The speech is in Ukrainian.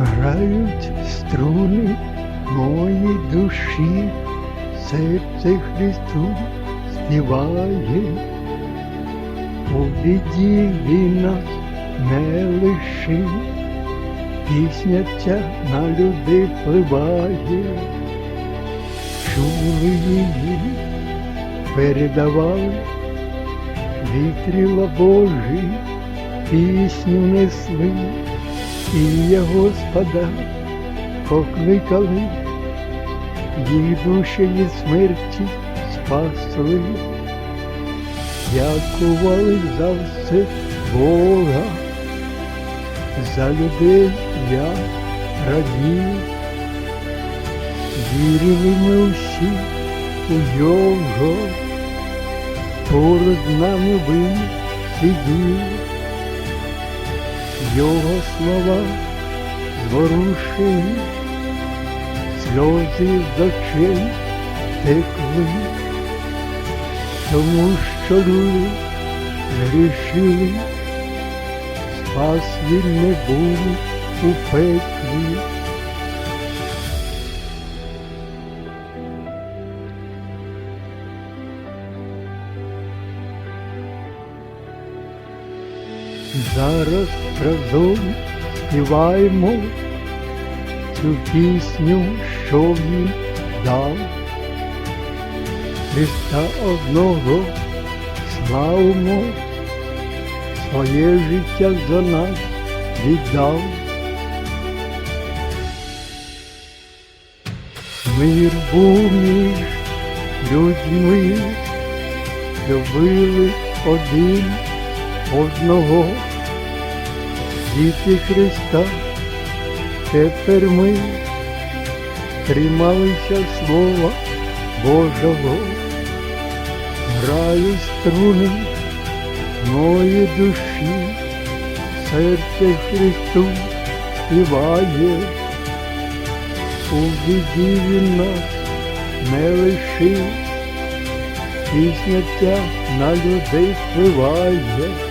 Грають струни мої душі, серце Христу співає. У біді нас не лишив, пісня ця на людей впливає, чули її, передавали, вітрила Божі, пісню несли, і Господа покликали, їх душі від смерті спасли. Дякували за все Бога, за людей я радів, вірили ми всі у Його, поруч нами він сидів, Його слова зворушені, сльози з очей текли тому що люди грішили, спас він не був у пеклі. Зараз разом співаємо цю пісню, що він дав. Христа одного славимо, своє життя за нас віддав. Мир був між людьми, любили один одного, діти Христа, тепер ми трималися слова Божого грають струни мої душі, серце Христу співає, у біді він нас не лишив, пісня ця на людей впливає.